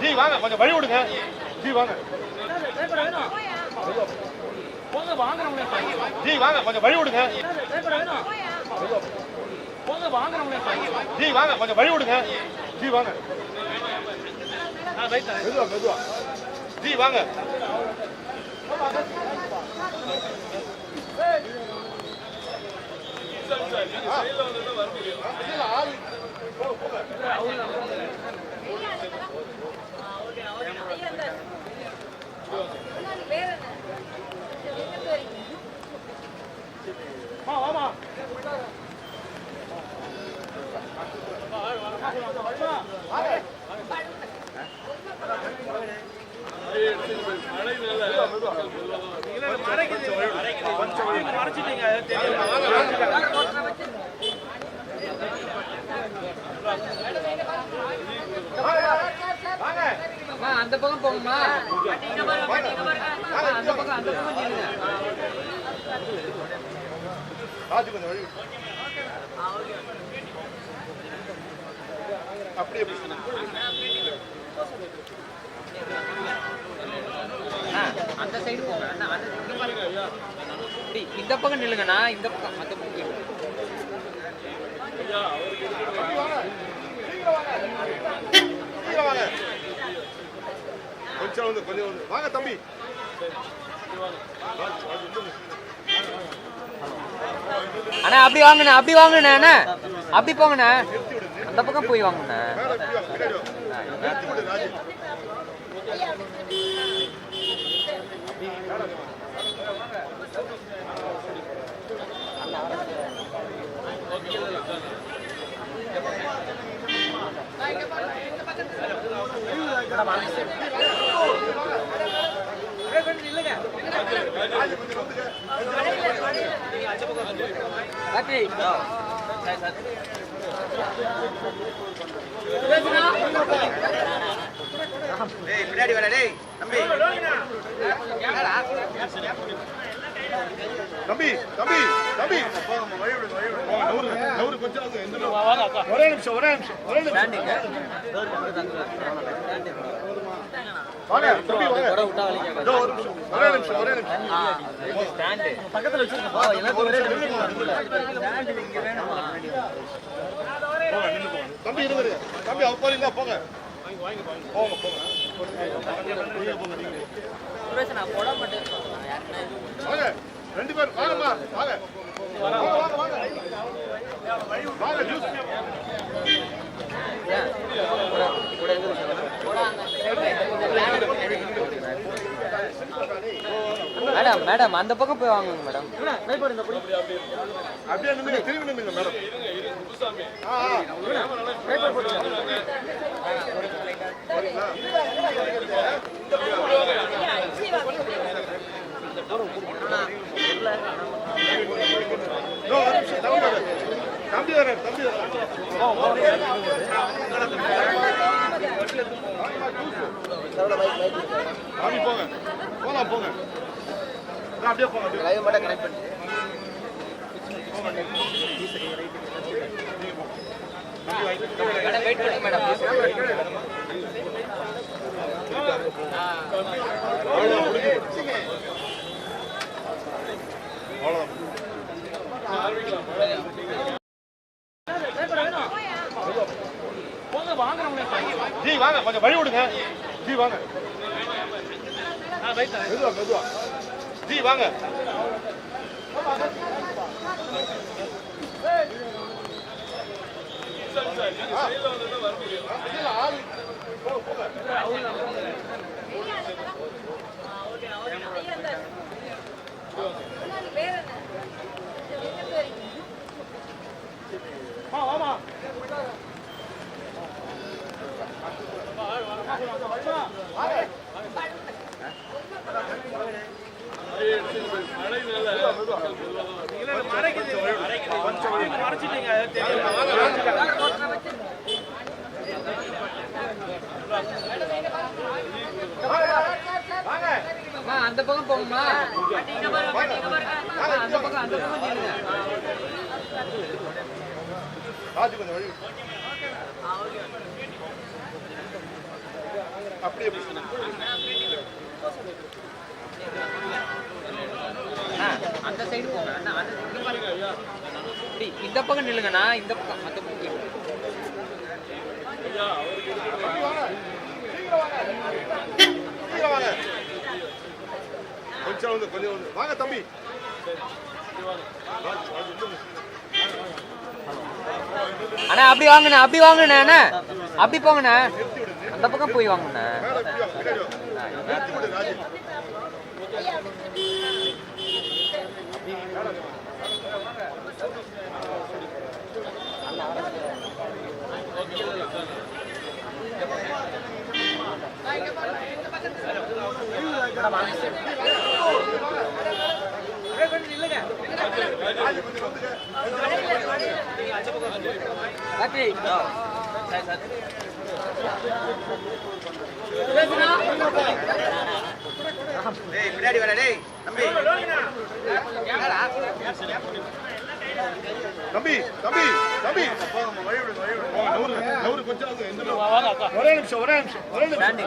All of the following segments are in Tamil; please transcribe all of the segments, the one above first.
ஜி வாங்க. கொஞ்சம் வழி விடுங்க. ஜி வாங்க. ஜி வாங்க. கொஞ்சம் வழி விடுங்க. ஜி வாங்க. கொஞ்சம் வழி விடுங்க. ஜி வாங்க. மெதுவா மெதுவா. ஜி வாங்க. அம்மா, அந்த பக்கம் போகுமா அந்த பக்கம் அந்த பக்கம் நில்லுங்க. அப்படியே அந்த சைடு போங்க அந்த இந்த பக்கம் நில்லுங்கண்ணா இந்த பக்கம் அந்த பக்கம் நில்லுங்க. கொஞ்சம் வந்து கொஞ்சம் வந்து. வாங்க தம்பி. அண்ணா அப்படி வாங்கண்ணா அப்படி வாங்கண்ணா அண்ணா. அப்படி போங்கண்ணா. அந்த பக்கம் போய் வாங்கண்ணா மேல இப்படி வாங்க பின்னாடி ராஜு கார்த்தி. தம்பி. தம்பி தம்பி நவுரு, கொஞ்சம் எந்த நவுரு? ஒரே நிமிஷம் ஒரே நிமிஷம் ஒரே நிமிஷம். பக்கத்துல போங்க, நின்னு போங்க. தம்பி இருங்க தம்பி அவ போறீங்களா? போங்க. போங்க போங்க. வாங்க ரெண்டு பேர் வாங்கம்மா வாங்க. வாங்க வாங்க வாங்க. வாங்க ஜூஸ் மேடம் மேடம் அந்த பக்கம் போய் வாங்குங்க மேடம். அப்படியே திரும்பி நின்னுங்க மேடம் ஆ, ஆ. பேப்பர் போட்டுங்க. இதோ ஒரு நிமிஷம், தம்பி வராரு. தம்பி வராரு, தம்பி வராரு. சாமி போங்க போலாம் போங்க இதோ அப்படியே போங்க அப்படியே. மேடம் வெயிட் பண்ணுங்க மேடம். ஜி வாங்க கொஞ்சம் வழி விடுங்க ஜி வாங்க மெதுவா மெதுவா ஜி வாங்க. அம்மா, அந்த பக்கம் போங்கம்மா அம்மா, அந்த பக்கம் அந்த பக்கம் நில்லுங்க ராஜு கொஞ்சம் வழி. அப்படியே அந்த சைடு போங்க. இப்படி இந்த பக்கம் நில்லுங்கண்ணா. இந்த பக்கம் அந்த பக்கம் வாங்க வாங்க வாங்க கொஞ்சம் வந்து கொஞ்சம் வந்து. வாங்க தம்பி. இன்னும் அண்ணா அப்படி வாங்கண்ணா அப்படி வாங்கண்ணா அண்ணா அப்படி போங்கண்ணா அந்த பக்கம் போய் வாங்கண்ணா Gracias இப்படி வாங்க, பின்னாடி வாங்க. நிறுத்தி விடு ராஜு ராஜு கொஞ்சம் வந்துங்க டேய் பின்னாடி வர டேய் தம்பி. தம்பி தம்பி தம்பி. கொஞ்சம் ஒரே நிமிஷம் ஒரே நிமிஷம் ஒரே நிமிஷம்.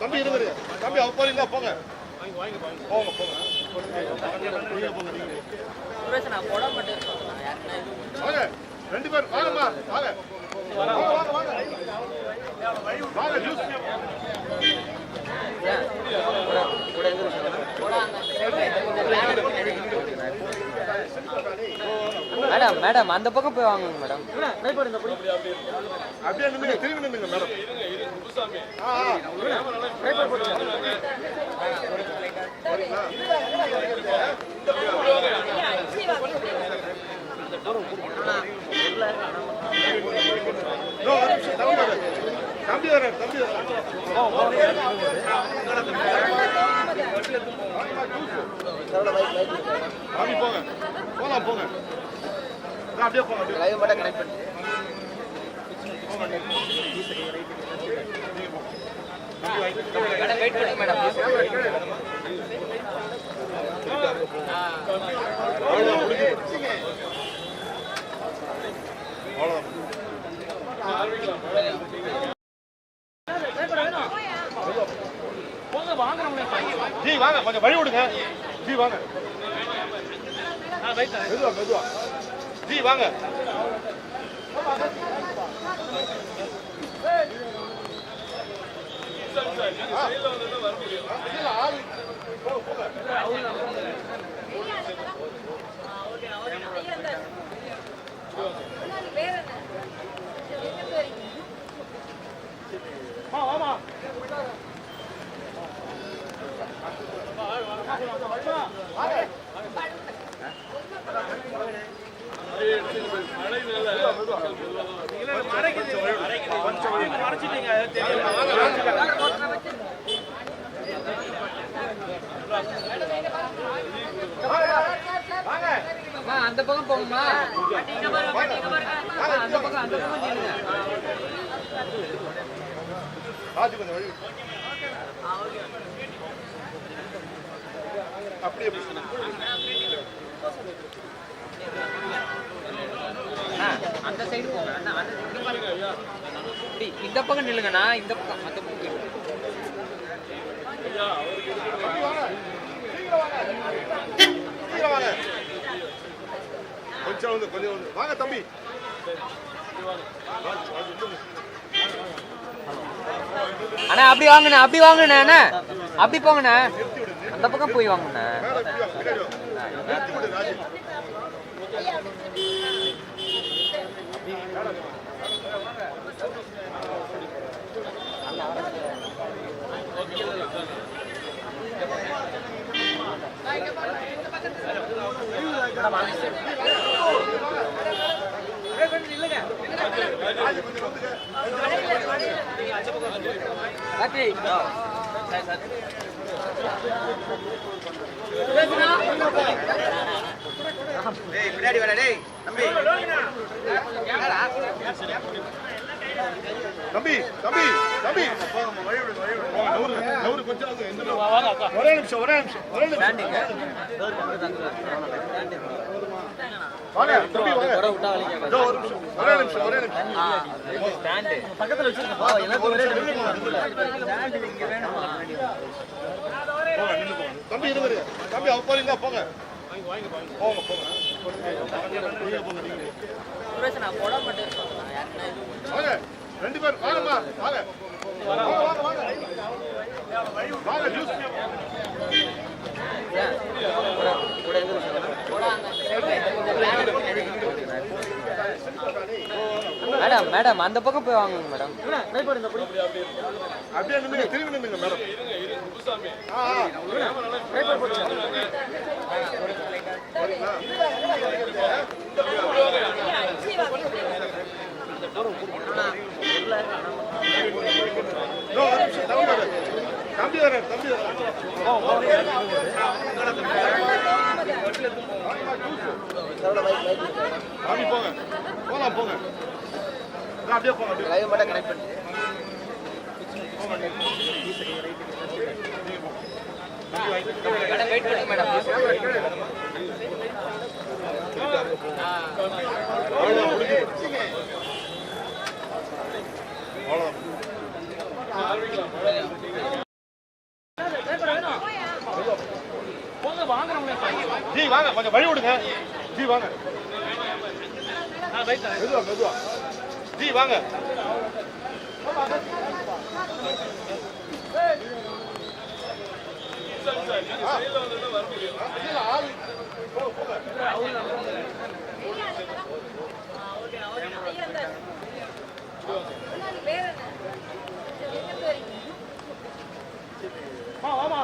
தம்பி போங்க தம்பி அவ போறீங்களா? போங்க. போங்க போங்க. வாங்க ரெண்டு பேர் வாங்கம்மா வாங்க. வாங்க வாங்க வாங்க. வாங்க ஜூஸ் மேடம் மேடம் அந்த பக்கம் போய் வாங்குங்க மேடம். அப்படியே நின்னுங்க திரும்பி நின்னுங்க மேடம் ஆ. வரீங்களா? இதோ ஒரு நிமிஷம், தம்பி வர தம்பி தம்பி போங்க. போலாம் போங்க. அப்படியே போங்க லைவ் மட்டும் கனெக்ட் பண்ணி மேடம் வெயிட் பண்ணுங்க மேடம் அவ்வளவுதான். வாங்க கொஞ்சம் வழி விடுங்க. ஜி வாங்க. மெதுவா மெதுவா. ஜி வாங்க. ஆ. இல்ல, ஆளு. போங்க, போங்க. வா, வாமா. அம்மா அந்த பக்கம் போகுமா அந்த பக்கம் அந்த பக்கம் நில்லுங்க ராஜு கொஞ்சம் வழி அப்படியே அந்த சைடு போங்க. இப்படி இந்த பக்கம் நில்லுங்கண்ணா. இந்த பக்கம். அந்த பக்கம். கொஞ்சம் வந்து கொஞ்சம் வந்து. வாங்க தம்பி. அண்ணா அப்படி வாங்கண்ணா. அப்படி வாங்கண்ணா அண்ணா. அப்படி போங்கண்ணா. அந்த பக்கம் போய் வாங்கினேன் மேல இப்படி வாங்க, பின்னாடி வந்துங்க டேய் பின்னாடி வர டேய் தம்பி. தம்பி தம்பி தம்பி. ஒரே நிமிஷம் ஒரே நிமிஷம் ஒரே நிமிஷம். ஒரு நிமிஷம் ஒரே நிமிஷம் ஒரே நிமிஷம். போங்க, நின்னு போங்க. தம்பி இருவரு தம்பி அவ போறீங்க போங்க போங்க போங்க வாங்க ரெண்டு பேர் வாங்கம்மா வாங்க வாங்க வாங்க வாங்க வாங்க ஜூஸ் மேடம் மேடம் அந்த பக்கம் போய் வாங்குங்க மேடம் அப்படியே நின்னுங்க திரும்பி நின்னுங்க மேடம் தம்பி தம்பி போங்க போலாம் போங்க அப்படியே போங்க லைவ் மட்டும் கனெக்ட் பண்ணி மேடம் வெயிட் பண்ணுங்க மேடம் அவ்வளவுதான் ஜி வாங்க கொஞ்சம் வழி விடுங்க ஜி வாங்க. மெதுவா மெதுவா. ஜி வாங்க. ஆ. இல்ல, ஆள் போங்க, போங்க. அம்மா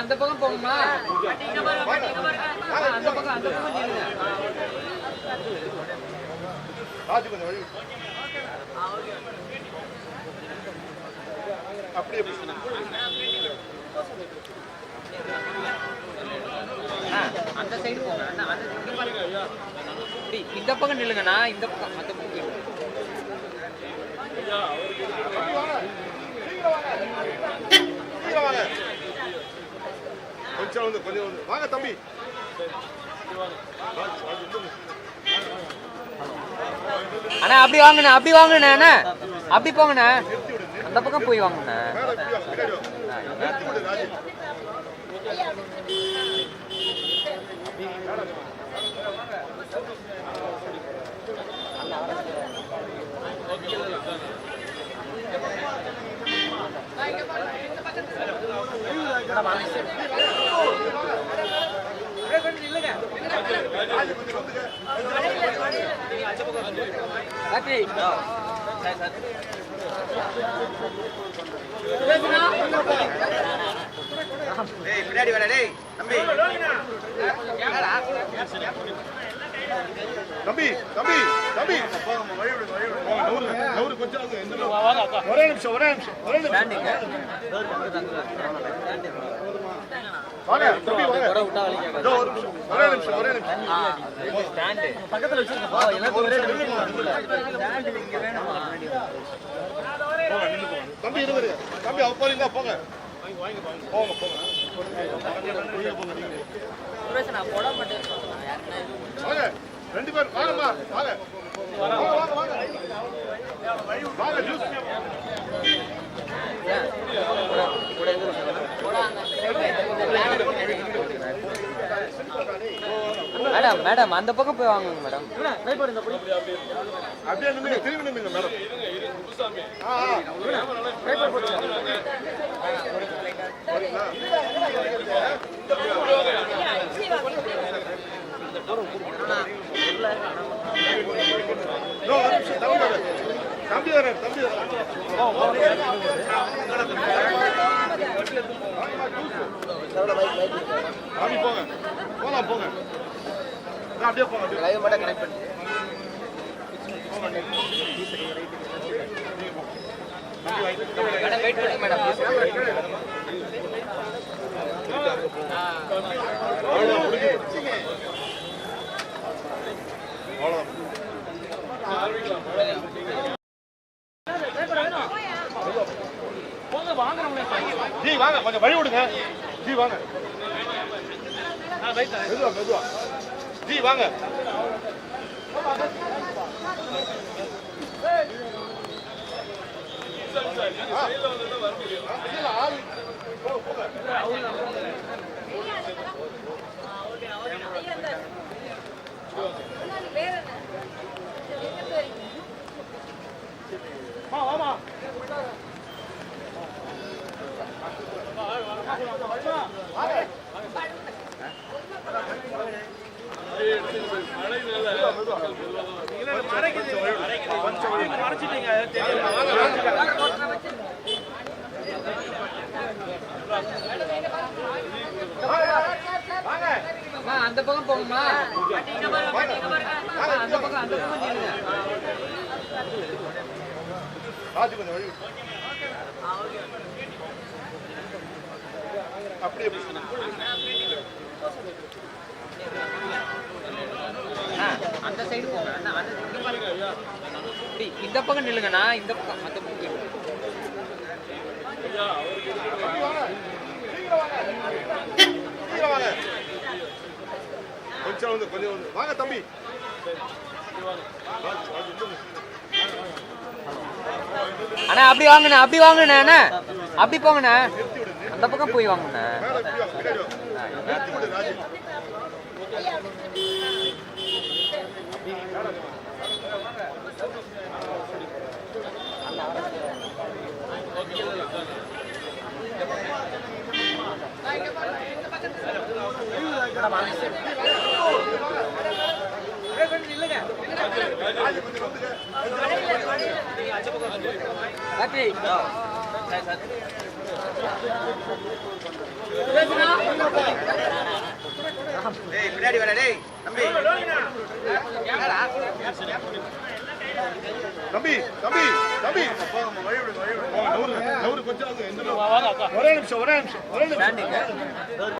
அந்த பக்கம் போங்கம்மா அந்த பக்கம் அந்த பக்கம் நில்லுங்க ராஜு கொஞ்சம் வழி அப்படியே அந்த சைடு போங்க. அண்ணா அந்த இங்க பாருங்க. இப்படி இந்த பக்கம் நில்லுங்கண்ணா. இந்த பக்கம் அந்த பக்கம். கொஞ்சம் வந்து கொஞ்சம் வந்து. வாங்க தம்பி. அண்ணா அப்படி வாங்கண்ணா அப்படி வாங்கண்ணா அண்ணா. அப்படி போங்கண்ணா. அந்த பக்கம் போய் வாங்க. நிறுத்தி விடு, ராஜு. ராஜு, கொஞ்சம் வந்துங்க. கார்த்தி டேய் பின்னாடி வர டேய் தம்பி தம்பி தம்பி தம்பி போங்க, நவுரு, நவுரு கொஞ்சம் அங்க எந்திரம். ஒரே நிமிஷம் ஒரே நிமிஷம் ஒரே நிமிஷம் வாங்க தம்பி இருவரு தம்பி அவ போறீங்களா போங்க போங்க போங்க ரெண்டு பேர் வாங்கம்மா வாங்க. வாங்க வாங்க வாங்க வாங்க ஜூஸ் மேடம் மேடம் அந்த பக்கம் போய் வாங்குங்க மேடம். அப்படியே நின்னுங்க திரும்பி நின்னுங்க மேடம். ஆ ஆ. வரீங்களா? இதோ ஒரு நிமிஷம், தம்பி வராரு. தம்பி தம்பி போங்க போலாம் போங்க அப்படியே போங்க லைவ் மட்டும் கனெக்ட் பண்ணி மேடம் வெயிட் பண்ணுங்க மேடம் ஜி வாங்க கொஞ்சம் வழி விடுங்க. ஜி வாங்க. மெதுவா மெதுவா. ஜி வாங்க ஆள் போங்க, போங்க. வா, வாமா. வாங்க. மெதுவா, மெதுவா. கொஞ்சம் வழி விடுங்க. வாங்க அம்மா அந்த பக்கம் போங்கம்மா அம்மா, அந்த பக்கம் அந்த பக்கம் ராஜு கொஞ்சம் வழி. அப்படியே அந்த சைடு போங்க இந்த பக்கம் நில்லுங்கண்ணா இந்த பக்கம் அந்த பக்கம் வாங்க. வாங்க. வாங்க. கொஞ்சம் வந்து கொஞ்சம் வந்து வாங்க தம்பி இன்னும் அண்ணா அப்படி வாங்கண்ணே அப்படி வாங்கண்ணே அண்ணா. அப்படி போங்கண்ணே. அந்த பக்கம் போய் வாங்கண்ணா. மேல பின்னாடி வா. நிறுத்தி விடு ராஜு கார்த்தி டேய் பின்னாடி வாடா. டேய் தம்பி தம்பி. தம்பி தம்பி ஒரே நிமிஷம் ஒரே நிமிஷம் ஒரே நிமிஷம்.